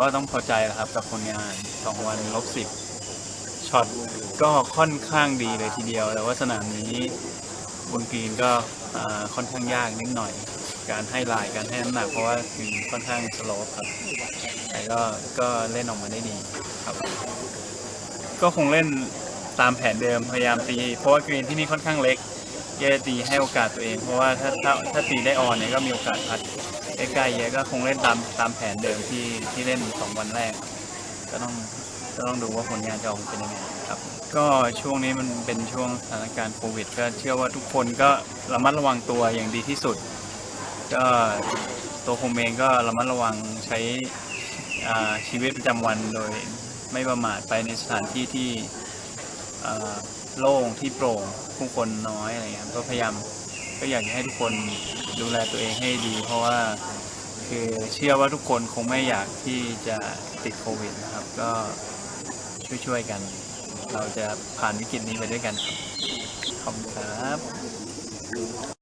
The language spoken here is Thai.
ก็ต้องพอใจแหละครับกับผลงานสองวันลบสิบช็อตก็ค่อนข้างดีเลยทีเดียว แต่ว่าสนามนี้บนกรีนก็ค่อนข้างยากนิดหน่อย การให้ลายการให้น้ำหนักเพราะว่ากรีนค่อนข้างสโลปครับแต่ก็ก็เล่นออกมาได้ดีครับ ก็คงเล่นตามแผนเดิมพยายามตี เพราะว่ากรีนที่นี่ค่อนข้างเล็กเยอะตีให้โอกาสตัวเอง เพราะว่าถ้าถ้าถ้าตีได้ออนเนี่ยก็มีโอกาสพัด ใกล้ๆเยอะก็คงเล่นตามตามแผนเดิมที่ที่เล่นสองวันแรก ก็ต้องก็ต้องดูว่าผลงานจะออกเป็นยังไงครับ ก็ช่วงนี้มันเป็นช่วงสถานการณ์โควิด ก็เชื่อว่าทุกคนก็ระมัดระวังตัวอย่างดีที่สุด ก็ตัวผมเองก็ระมัดระวังใช้อาชีวิตประจำวันโดยไม่ประมาทไปในสถานที่ที่อ่าโล่งที่โปร่งผู้คนน้อยอะไรเงี้ยก็พยายาม ก็อยากจะให้ทุกคนดูแลตัวเองให้ดี เพราะว่าคือเชื่อว่าทุกคนคงไม่อยากที่จะติดโควิดนะครับ ก็ช่วยๆกัน เราจะผ่านวิกฤตนี้ไปด้วยกันครับขอบคุณครับ